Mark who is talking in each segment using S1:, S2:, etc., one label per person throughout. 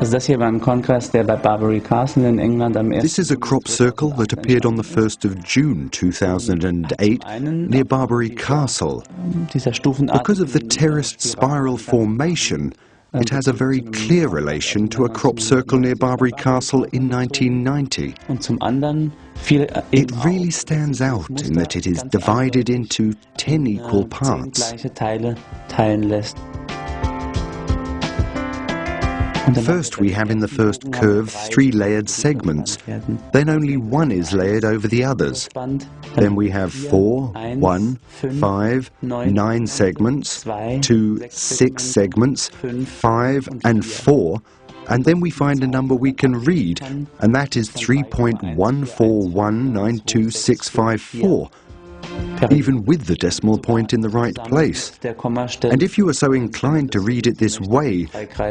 S1: This is a crop circle that appeared on the 1st of June 2008 near Barbary Castle. Because of the terraced spiral formation, it has a very clear relation to a crop circle near Barbary Castle in 1990.
S2: Und zum anderen fiel äh,
S1: It really stands out in that it is divided into 10 equal parts. First, we have in the first curve three layered segments. Then only one is layered over the others. Then we have four, one, five, nine segments, two, six segments, five, and four. And then we find a number we can read, and that is 3.14192654, even with the decimal point in the right place. And if you are so inclined to read it this way,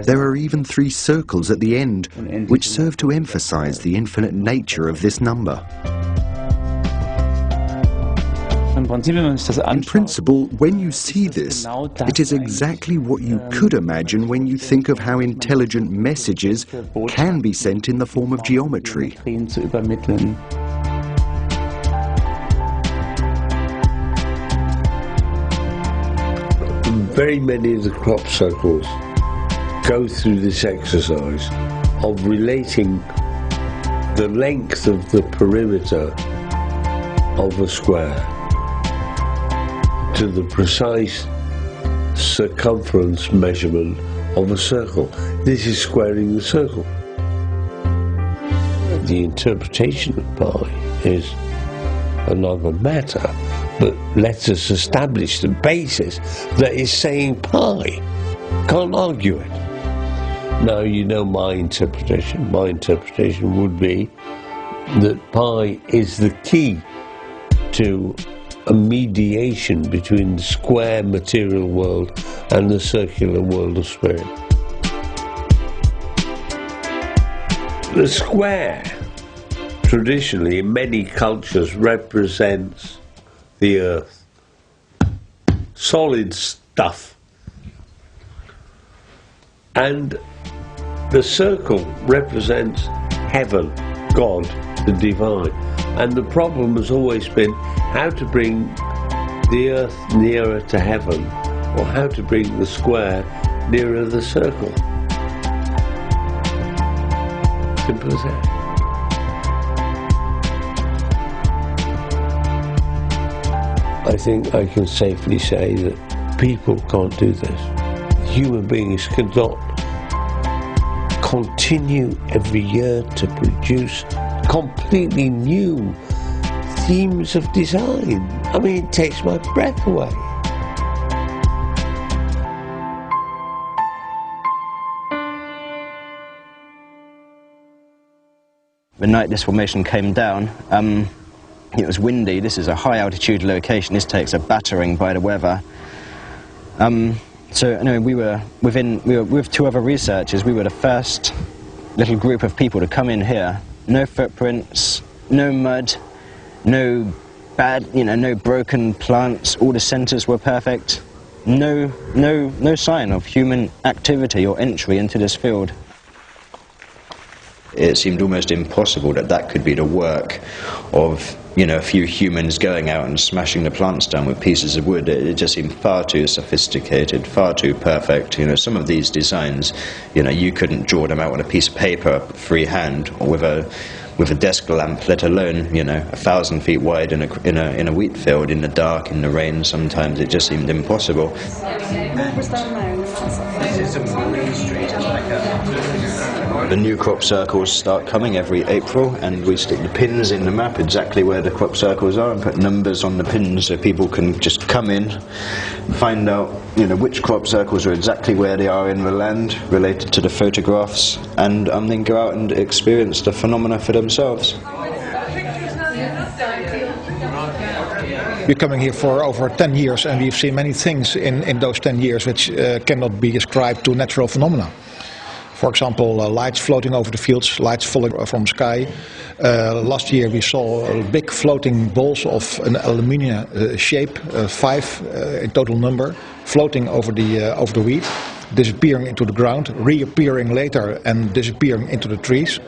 S1: there are even three circles at the end, which serve to emphasize the infinite nature of this number. In principle, when you see this, it is exactly what you could imagine when you think of how intelligent messages can be sent in the form of geometry.
S3: Very many of the crop circles go through this exercise of relating the length of the perimeter of a square to the precise circumference measurement of a circle. This is squaring the circle. The interpretation of pi is another matter, but let us establish the basis that is saying pi. Can't argue it. Now, you know my interpretation. My interpretation would be that pi is the key to a mediation between the square material world and the circular world of spirit. The square, traditionally in many cultures, represents the earth. Solid stuff. And the circle represents heaven, God, the divine. And the problem has always been how to bring the earth nearer to heaven, or how to bring the square nearer the circle. Simple as that. I think I can safely say that people can't do this. Human beings cannot continue every year to produce completely new themes of design. I mean, it takes my breath away.
S4: The night this formation came down, um, it was windy. This is a high altitude location. This takes a battering by the weather. Um, so anyway, we were within we were with two other researchers. We were the first little group of people to come in here. No footprints, no mud, no bad, you know, no broken plants. All the centres were perfect. No, no, no sign of human activity or entry into this field. It seemed almost impossible that that could be the work of, you know, a few humans going out and smashing the plants down with pieces of wood. It, it just seemed far too sophisticated, far too perfect. You know, some of these designs, you know, you couldn't draw them out on a piece of paper freehand or with a with a desk lamp, let alone you know a thousand feet wide in a in a in a wheat field in the dark in the rain. Sometimes it just seemed impossible. The new crop circles start coming every April, and we stick the pins in the map exactly where the crop circles are, and put numbers on the pins so people can just come in, find out you know which crop circles are exactly where they are in the land related to the photographs, and um, then go out and experience the phenomena for themselves.
S5: We're coming here for over 10 years and we've seen many things in, in those 10 years which uh, cannot be ascribed to natural phenomena. For example, uh, lights floating over the fields, lights falling from the sky. Uh, last year we saw uh, big floating balls of an aluminium uh, shape, uh, five uh, in total number, floating over the, over the wheat. disappearing into the ground, reappearing later and disappearing into the trees.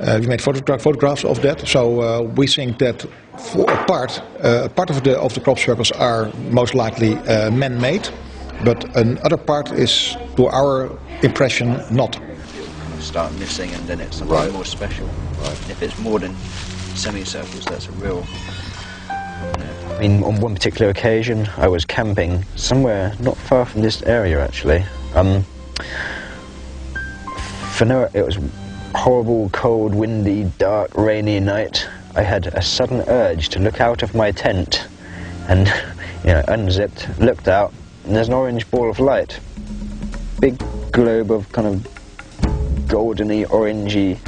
S5: Uh, we made photogra photographs of that, so uh, we think that for a part, uh, part of the of the crop circles are most likely uh, man-made, but another part is, to our impression, not.
S4: Start missing, and then it's something right. more special. Right. If it's more than semicircles, that's a real. I mean, on one particular occasion, I was camping somewhere not far from this area, actually. Um, for no, it was horrible, cold, windy, dark, rainy night, I had a sudden urge to look out of my tent and, you know, unzipped, looked out, and there's an orange ball of light. Big globe of kind of goldeny, orangey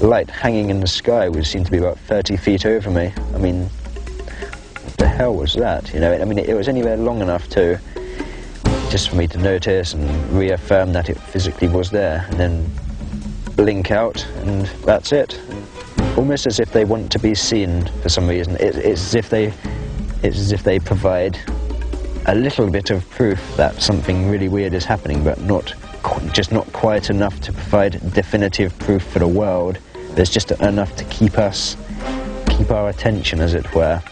S4: light hanging in the sky, which seemed to be about 30 feet over me. I mean, what the hell was that? You know, I mean, it was anywhere long enough to just for me to notice and reaffirm that it physically was there, and then blink out, and that's it. Almost as if they want to be seen for some reason. It, it's as if they, it's as if they provide a little bit of proof that something really weird is happening, but not just not quite enough to provide definitive proof for the world. There's just enough to keep us, keep our attention, as it were.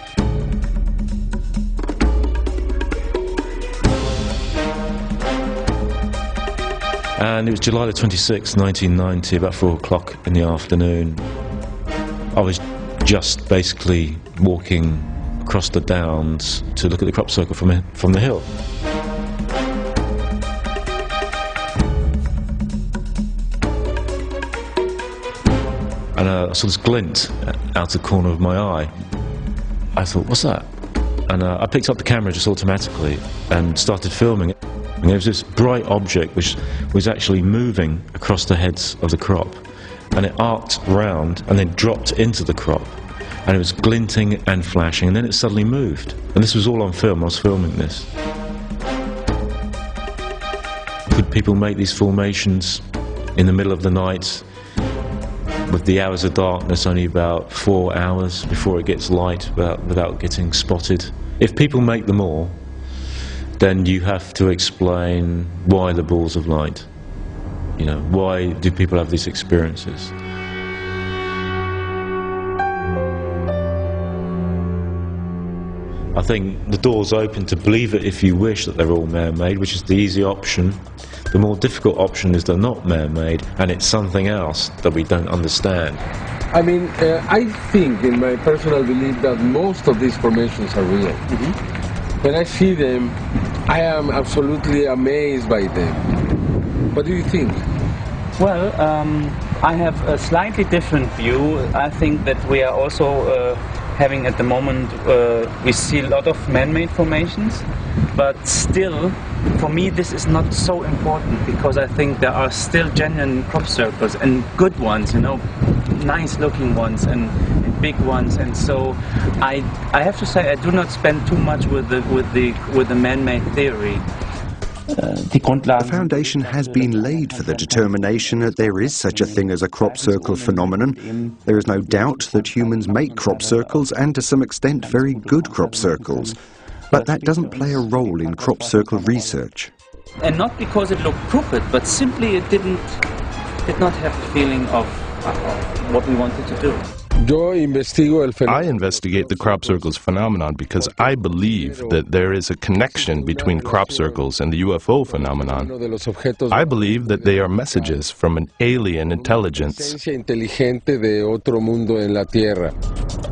S6: And it was July the 26th, 1990, about four o'clock in the afternoon. I was just basically walking across the downs to look at the crop circle from, from the hill. And uh, I saw this glint out of the corner of my eye. I thought, what's that? And uh, I picked up the camera just automatically and started filming there was this bright object which was actually moving across the heads of the crop. And it arced round and then dropped into the crop. And it was glinting and flashing, and then it suddenly moved. And this was all on film, I was filming this. Could people make these formations in the middle of the night with the hours of darkness only about four hours before it gets light without getting spotted? If people make them all, then you have to explain why the balls of light. You know, why do people have these experiences? I think the door's open to believe it if you wish that they're all man-made, which is the easy option. The more difficult option is they're not man-made, and it's something else that we don't understand.
S7: I mean, uh, I think, in my personal belief, that most of these formations are real. Mm -hmm. When I see them, I am absolutely amazed by them. What do you think?
S2: Well, um, I have a slightly different view. I think that we are also uh, having at the moment, uh, we see a lot of man-made formations, but still, for me, this is not so important because I think there are still genuine crop circles and good ones, you know, nice-looking ones and, and, big ones. And so, I I have to say I do not spend too much with the with the with the man-made theory.
S1: The foundation has been laid for the determination that there is such a thing as a crop circle phenomenon. There is no doubt that humans make crop circles and to some extent very good crop circles. But that doesn't play a role in crop circle research.
S2: And not because it looked crooked, but simply it didn't did not have the feeling of what we wanted to do.
S8: I investigate the crop circles phenomenon because I believe that there is a connection between crop circles and the UFO phenomenon. I believe that they are messages from an alien intelligence.